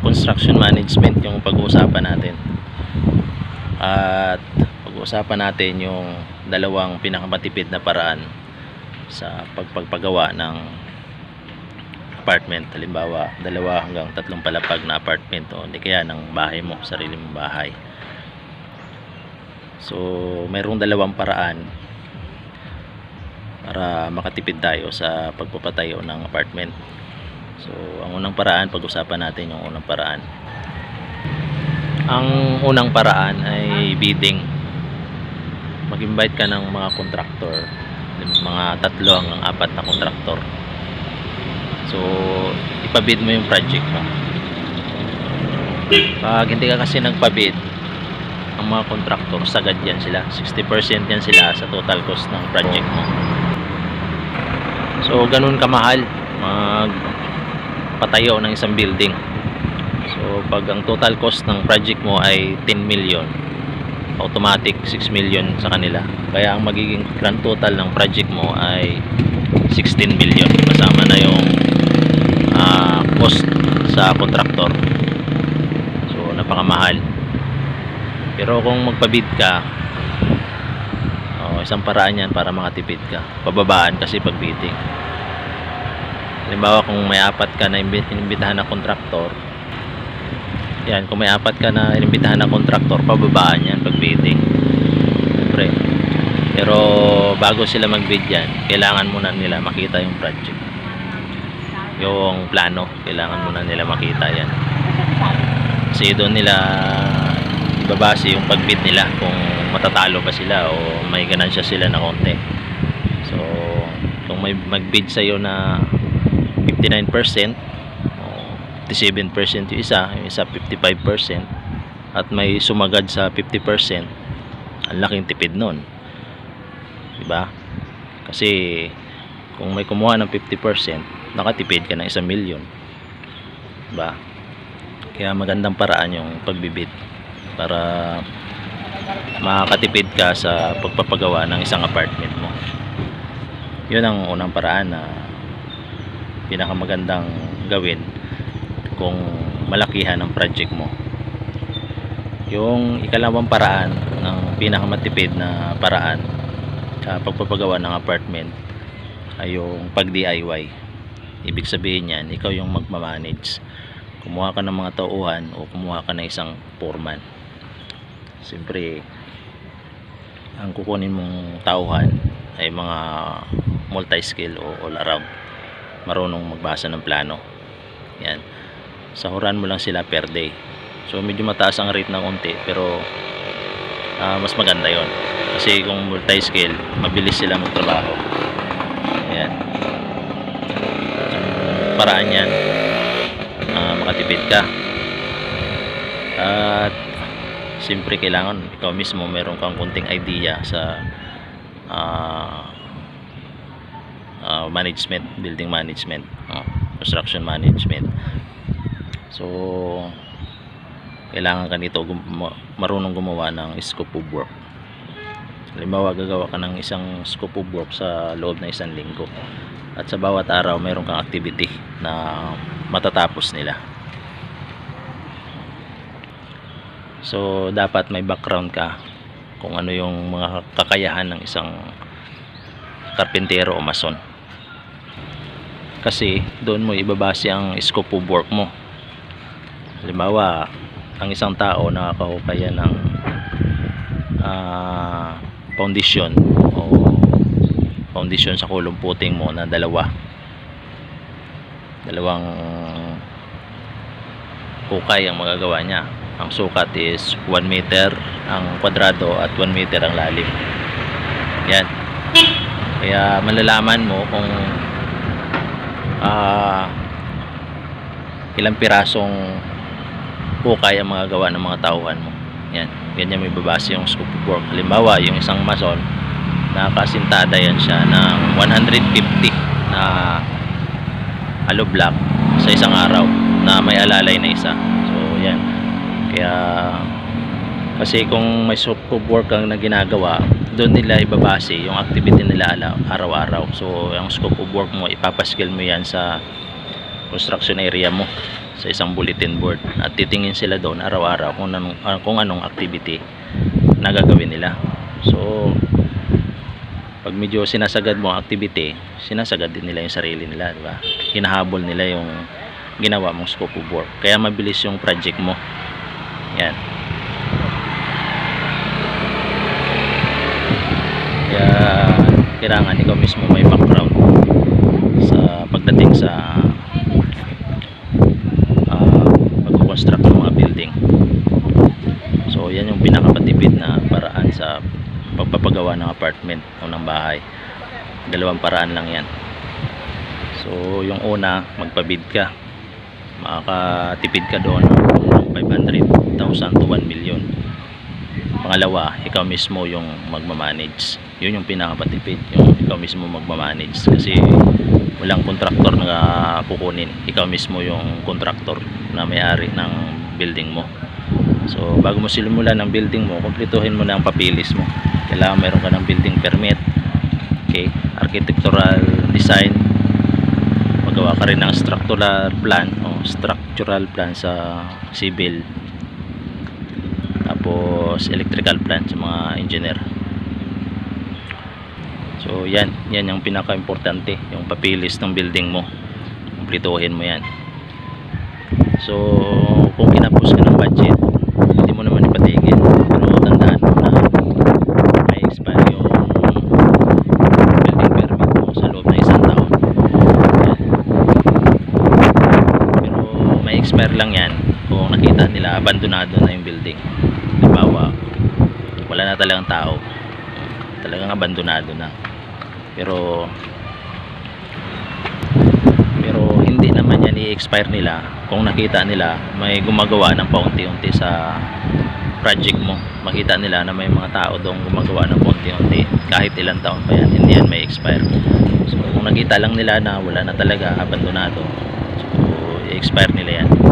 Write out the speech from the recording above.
construction management yung pag-uusapan natin. At pag-uusapan natin yung dalawang pinakamatipid na paraan sa pagpagpagawa ng apartment. Halimbawa, dalawa hanggang tatlong palapag na apartment o hindi kaya ng bahay mo, sarili mong bahay. So, mayroong dalawang paraan para makatipid tayo sa pagpapatayo ng apartment. So, ang unang paraan, pag-usapan natin yung unang paraan. Ang unang paraan ay bidding. Mag-invite ka ng mga contractor, mga tatlo hanggang apat na contractor. So, ipabid mo yung project mo. Pag hindi ka kasi nagpabid, ang mga contractor, sagad yan sila. 60% yan sila sa total cost ng project mo. So, ganun kamahal mag patayo ng isang building. So, pag ang total cost ng project mo ay 10 million, automatic 6 million sa kanila. Kaya ang magiging grand total ng project mo ay 16 million. Kasama na yung ah, cost sa contractor. So, napakamahal. Pero kung magpabid ka, oh, isang paraan yan para makatipid ka. Pababaan kasi pag bidding. Halimbawa kung may apat ka na imbi- inimbitahan na kontraktor, yan, kung may apat ka na inimbitahan na kontraktor, pababaan yan pag bidding. Siyempre. Pero bago sila mag-bid yan, kailangan muna nila makita yung project. Yung plano, kailangan muna nila makita yan. Kasi doon nila ibabase yung pag-bid nila kung matatalo ba sila o may ganansya sila na konti. So, kung may mag-bid sa'yo na 59% o 57% yung isa, yung isa 55% at may sumagad sa 50%, ang laking tipid nun. Diba? Kasi kung may kumuha ng 50%, nakatipid ka ng 1 million. Diba? Kaya magandang paraan yung pagbibid para makakatipid ka sa pagpapagawa ng isang apartment mo. Yun ang unang paraan na pinakamagandang gawin kung malakihan ang project mo. Yung ikalawang paraan ng pinakamatipid na paraan sa pagpapagawa ng apartment ay yung pag DIY. Ibig sabihin yan, ikaw yung magmamanage. Kumuha ka ng mga tauhan o kumuha ka ng isang foreman. Siyempre, ang kukunin mong tauhan ay mga multi-skill o all around marunong magbasa ng plano. Yan. Sahuran mo lang sila per day. So medyo mataas ang rate ng unti pero ah, mas maganda yon Kasi kung multi-skill, mabilis sila magtrabaho. Ayan. Paraan yan. ah, makatipid ka. At siyempre kailangan ikaw mismo meron kang kunting idea sa ah, uh, management, building management, uh, construction management. So, kailangan ka nito gum- marunong gumawa ng scope of work. Halimbawa, gagawa ka ng isang scope of work sa loob ng isang linggo. At sa bawat araw, mayroon kang activity na matatapos nila. So, dapat may background ka kung ano yung mga kakayahan ng isang karpintero o mason. Kasi doon mo ibabase ang scope of work mo. Halimbawa ang isang tao nakakahukaya ng ah, foundation o foundation sa kulong puting mo na dalawa. Dalawang hukay ang magagawa niya. Ang sukat is 1 meter ang kwadrado at 1 meter ang lalim. Yan kaya malalaman mo kung ah ilang pirasong hukay ang mga gawa ng mga tauhan mo. Yan. Ganyan may babase yung scope of work. Halimbawa, yung isang mason, nakasintada yan siya ng 150 na hollow block sa isang araw na may alalay na isa. So, yan. Kaya, kasi kung may scope of work ang na ginagawa, doon nila ibabase yung activity nila araw-araw. So, yung scope of work mo, ipapaskill mo yan sa construction area mo sa isang bulletin board at titingin sila doon araw-araw kung anong, ah, kung anong activity na gagawin nila. So, pag medyo sinasagad mo ang activity, sinasagad din nila yung sarili nila, di ba? Hinahabol nila yung ginawa mong scope of work. Kaya mabilis yung project mo. Yan. Kaya kailangan ikaw mismo may background sa pagdating sa uh, pag-construct ng mga building. So yan yung pinakapatipid na paraan sa pagpapagawa ng apartment o ng bahay. Dalawang paraan lang yan. So yung una, magpabid ka. Makakatipid ka doon ng 500,000 to 1 million. Pangalawa, ikaw mismo yung magmamanage. Yun yung pinakapatipid, yung ikaw mismo magmamanage. Kasi walang kontraktor na kukunin. Ikaw mismo yung kontraktor na may-ari ng building mo. So, bago mo simulan ng building mo, kumpletuhin mo na ang papilis mo. Kailangan meron ka ng building permit, okay, architectural design, magawa ka rin ng structural plan o structural plan sa civil tapos electrical plan sa mga engineer. So yan. Yan yung pinaka importante yung papilis ng building mo. Kumplituhin mo yan. So kung kinapos ka ng budget hindi mo naman ipatigil. Pero tandaan mo na may expire yung building permit mo sa loob ng isang taon. Yan. pero may expire lang yan kung nakita nila abandonado na yung building halimbawa wala na talagang tao. Talagang abandonado na. Pero pero hindi naman yan i-expire nila. Kung nakita nila may gumagawa ng paunti-unti sa project mo. Makita nila na may mga tao doon gumagawa ng paunti-unti kahit ilang taon pa yan. Hindi yan may expire. So kung nakita lang nila na wala na talaga abandonado so i-expire nila yan